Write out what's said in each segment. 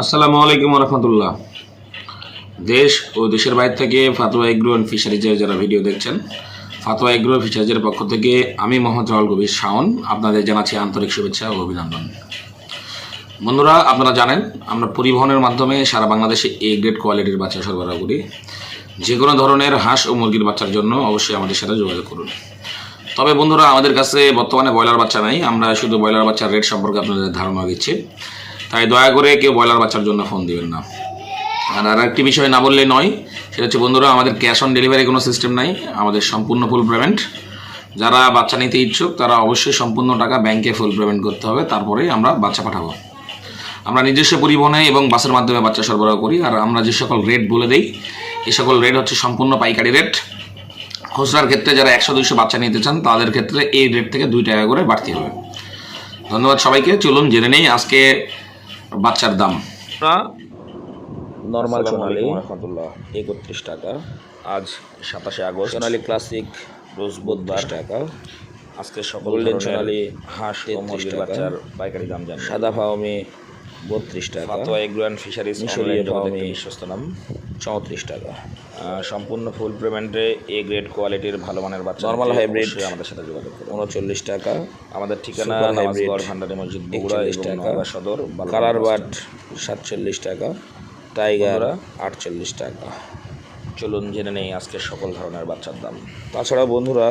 আসসালামু আলাইকুম রহমতুল্লাহ। দেশ ও দেশের বাইরে থেকে ফাতোয়া এগ্রো অ্যান্ড ফিশারিজের যারা ভিডিও দেখছেন, ফাতোয়া এগ্রো ফিশারিজের পক্ষ থেকে আমি মোহাম্মদ রাহুল কবির শাওন, আপনাদের জানাচ্ছি আন্তরিক শুভেচ্ছা ও অভিনন্দন। বন্ধুরা, আপনারা জানেন, আমরা পরিবহনের মাধ্যমে সারা বাংলাদেশে এ গ্রেড কোয়ালিটির বাচ্চা সরবরাহ করি। যে কোনো ধরনের হাঁস ও মুরগির বাচ্চার জন্য অবশ্যই আমাদের সাথে যোগাযোগ করুন। তবে বন্ধুরা, আমাদের কাছে বর্তমানে ব্রয়লার বাচ্চা নাই, আমরা শুধু ব্রয়লার বাচ্চার রেট সম্পর্কে আপনাদের ধারণা দিচ্ছি। তাই দয়া করে কেউ ব্রয়লার বাচ্চার জন্য ফোন দিবেন না। আর আর একটি বিষয় না বললে নয়, সেটা হচ্ছে বন্ধুরা, আমাদের ক্যাশ অন ডেলিভারি কোনো সিস্টেম নাই, আমাদের সম্পূর্ণ ফুল পেমেন্ট যারা বাচ্চা নিতে ইচ্ছুক, তারা অবশ্যই সম্পূর্ণ টাকা ব্যাংকে ফুল পেমেন্ট করতে হবে, তারপরেই আমরা বাচ্চা পাঠাবো। আমরা নিজস্ব পরিবহনে এবং বাসের মাধ্যমে বাচ্চা সরবরাহ করি, আর আমরা যে সকল রেট বলে দিই এ সকল রেট হচ্ছে সম্পূর্ণ পাইকারি রেট খুচরার ক্ষেত্রে যারা একশো, দুইশো বাচ্চা নিতে চান, তাদের ক্ষেত্রে এই রেট থেকে দুই টাকা করে বাড়তি হবে। ধন্যবাদ সবাইকে, চলুন জেনে নেই, আজকে বাচ্চার দাম? নর্মাল সোনালি। একত্রিশ টাকা। আজ সাতাশে আগস্ট। সোনালি ক্লাসিক রোজ বুধবার। টাকা। আজকে সকল সোনালি হাঁস বাচ্চার পাইকারি দাম জানি সাদা ফাওমি বত্রিশ টাকা। ফাতোয়া এগ্রো অ্যান্ড ফিশারিজ মিশরীয় বিশ্বস্ত নাম। চৌত্রিশ টাকা। সম্পূর্ণ ফুল পেমেন্টে এ গ্রেড কোয়ালিটির ভালো মানের বাচ্চা নর্মাল হাইব্রিড আমাদের সাথে যোগাযোগ করুন। উনচল্লিশ টাকা। আমাদের ঠিকানা নামাজগড় ভান্ডারি মসজিদ বগুড়া নওগাঁ সদর কালার বাট সাতচল্লিশ টাকা। টাইগার আটচল্লিশ টাকা। চলুন জেনে নেই আজকে সকল ধরনের বাচ্চার দাম। তাছাড়া বন্ধুরা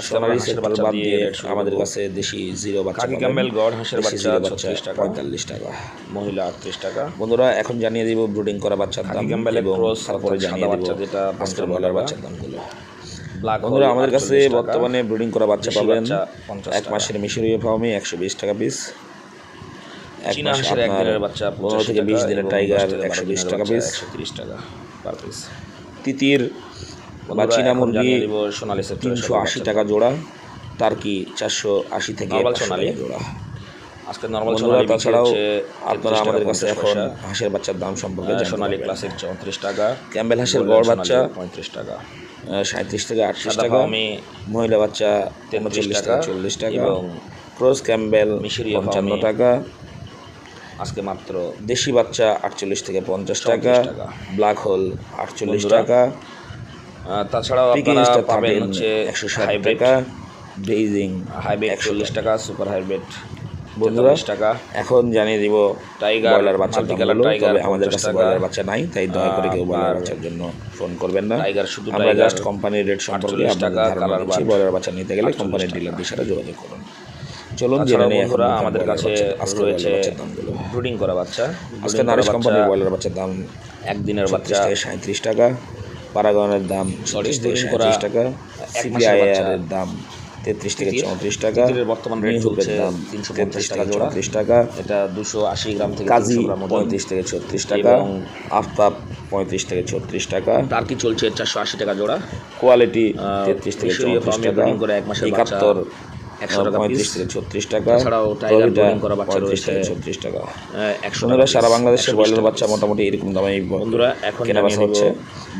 সোনালি সেক্টর বাদ দিয়ে আমাদের কাছে দেশি জিরো বাচ্চা কাকি ক্যাম্বেল গড় হাঁসের বাচ্চা ছত্রিশ টাকা। পঁয়তাল্লিশ টাকা। মহিলা আটত্রিশ টাকা। বন্ধুরা এখন জানিয়ে দিব ব্রুডিং করা বাচ্চার দাম ক্যাম্বেল এবং তারপরে জানিয়ে বাচ্চা যেটা আজকের বলার বাচ্চার দামগুলো বন্ধুরা আমাদের কাছে বর্তমানে ব্রুডিং করা বাচ্চা পাবেন এক মাসের মিশরীয় ফার্মে একশো বিশ টাকা পিস এক মাসের এক দিনের বাচ্চা পনেরো থেকে বিশ দিনের টাইগার একশো বিশ টাকা পিস একশো তিরিশ টাকা পার পিস তিতির বা চীনা মুরগি সোনালি তিনশো আশি টাকা জোড়া টার্কি চারশো আশি থেকে সোনালি। জোড়া? আজকে নর্মাল সোনালি তাছাড়াও আপনারা আমাদের কাছে এখন হাঁসের বাচ্চার দাম সম্পর্কে সোনালি ক্লাসিক চৌত্রিশ টাকা ক্যাম্বেল হাঁসের গড় বাচ্চা পঁয়ত্রিশ টাকা। সাঁত্রিশ থেকে আটত্রিশ টাকা আমি মহিলা বাচ্চা উনচল্লিশ টাকা চল্লিশ টাকা এবং ক্রস ক্যাম্বেল মিশরি পঞ্চান্ন টাকা আজকে মাত্র দেশি বাচ্চা আটচল্লিশ থেকে পঞ্চাশ টাকা ব্ল্যাক হোল আটচল্লিশ টাকা তাছাড়াও আপনারা পাবেন হচ্ছে একশো ষাট টাকা বেইজিং হাইব্রিড একচল্লিশ টাকা। সুপার হাইব্রিড বন্ধুরা টাকা। এখন জানিয়ে দিব টাইগার ব্রয়লার বাচ্চার দাম টাইগার আমাদের কাছে ব্রয়লার বাচ্চা নাই তাই দয়া করে কেউ ব্রয়লার বাচ্চার জন্য ফোন করবেন না। টাইগার শুধু আমরা জাস্ট কোম্পানির রেট সম্পর্কে টাকা কালার ব্রয়লার বাচ্চা নিতে গেলে কোম্পানির ডিলারদের সাথে যোগাযোগ করুন। চলুন জেনে নেই এখন আমাদের কাছে রয়েছে ব্রুডিং করা বাচ্চা। আজকে নারিশ কোম্পানির ব্রয়লার বাচ্চার দাম একদিনের বাচ্চা। সাঁত্রিশ টাকা। পারাগনের দাম চল্লিশ থেকে সাঁত্রিশ টাকা সিপিআইআর দাম তেত্রিশ থেকে চৌত্রিশ টাকা বর্তমান রেট চলছে দাম তিনশো পঞ্চাশ টাকা চৌত্রিশ টাকা এটা দুশো আশি গ্রাম থেকে কাজী পঁয়ত্রিশ থেকে ছত্রিশ টাকা এবং আফতাব পঁয়ত্রিশ থেকে ছত্রিশ টাকা। টার্কি চলছে চারশো আশি টাকা জোড়া? কোয়ালিটি তেত্রিশ থেকে চৌত্রিশ টাকা। এক মাসের একাত্তর পঁয়ত্রিশ থেকে ছত্রিশ টাকা। ছাড়াও টাইগার বোর্ডিং করা বাচ্চা রয়েছে। ছত্রিশ টাকা। একশো টাকা সারা বাংলাদেশের ব্রয়লার বাচ্চা মোটামুটি এরকম দামে বন্ধুরা এখন কেনা বেচা হচ্ছে।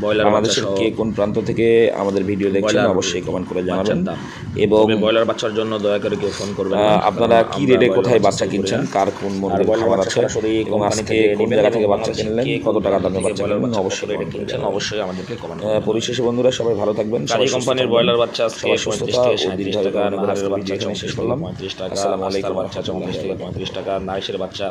ব্রয়লার বাংলাদেশের কে কোন প্রান্ত থেকে আমাদের ভিডিও দেখছেন অবশ্যই কমেন্ট করে জানাবেন। এবং ব্রয়লার বাচ্চার জন্য দয়া করে কেউ ফোন করবেন আপনারা কি রেটে কোথায় বাচ্চা কিনছেন কার কোন মুরগির খাবার আছে এবং আজকে কোন জায়গা থেকে বাচ্চা কিনলেন কত টাকা দামে বাচ্চা কিনলেন অবশ্যই রেটে কিনছেন অবশ্যই আমাদেরকে কমেন্ট পরিশেষে বন্ধুরা সবাই ভালো থাকবেন সবাই কোম্পানির ব্রয়লার বাচ্চা সবাই সুস্থতা ও দীর্ঘায়ু করে বাচ্চা শেষ করলাম। আসসালামু আলাইকুম বাচ্চা থেকে পঁয়ত্রিশ টাকা নাইশের বাচ্চা।